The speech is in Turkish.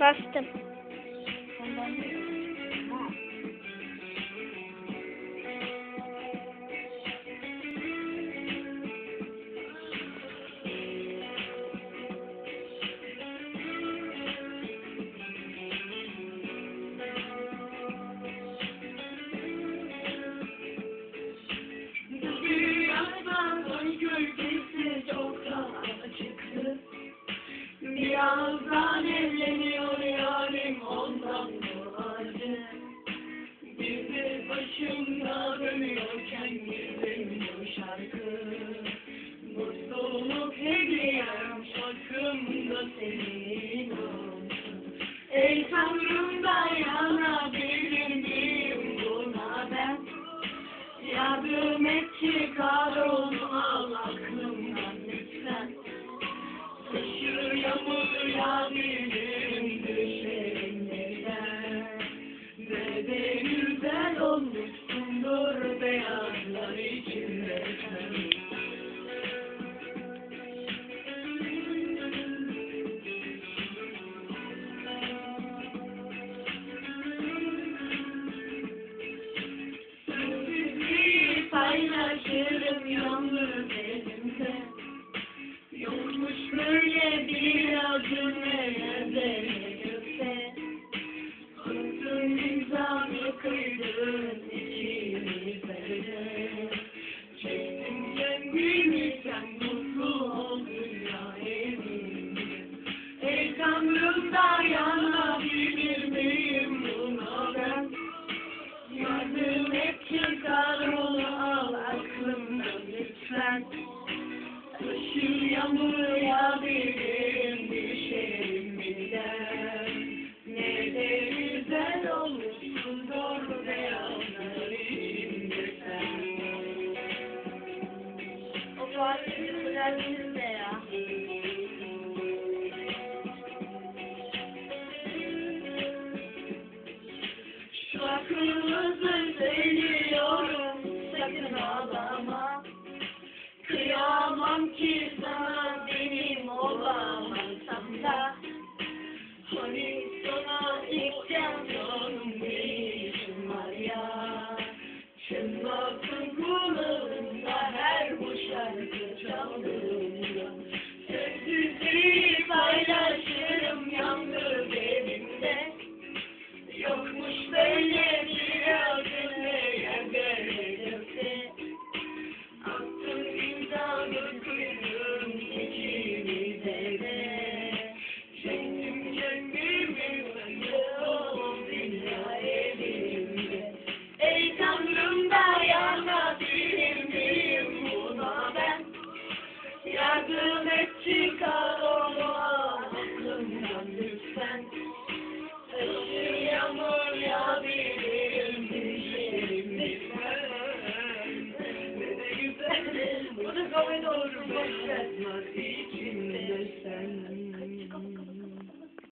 Bastım. Yardım et çıkar onu al aklımdan lütfen. Taşır yağmur yağabilirim düşerim yerden. Ve Yokmuş böyle bir acı nerede gökte. Attın imzanı kıydın ikimize de. Çektim kendimi sen mutlu ol dünya evinde. Ey Tanrım dayanabilir Düşerim birden. Ne de güzel olmuşsun doğru beyazlar içinde sen. O parçanın güzelliği de ya. Şu seviyorum sakın ağlama. Kıyamam ki 什么？你辈子都一样成什么 Yardım et çıkar onu aklımdan lütfen. Taşır yağmur yağabilirim düşerim lütfen. Ne de güzel, bu da komedi olur boş ver.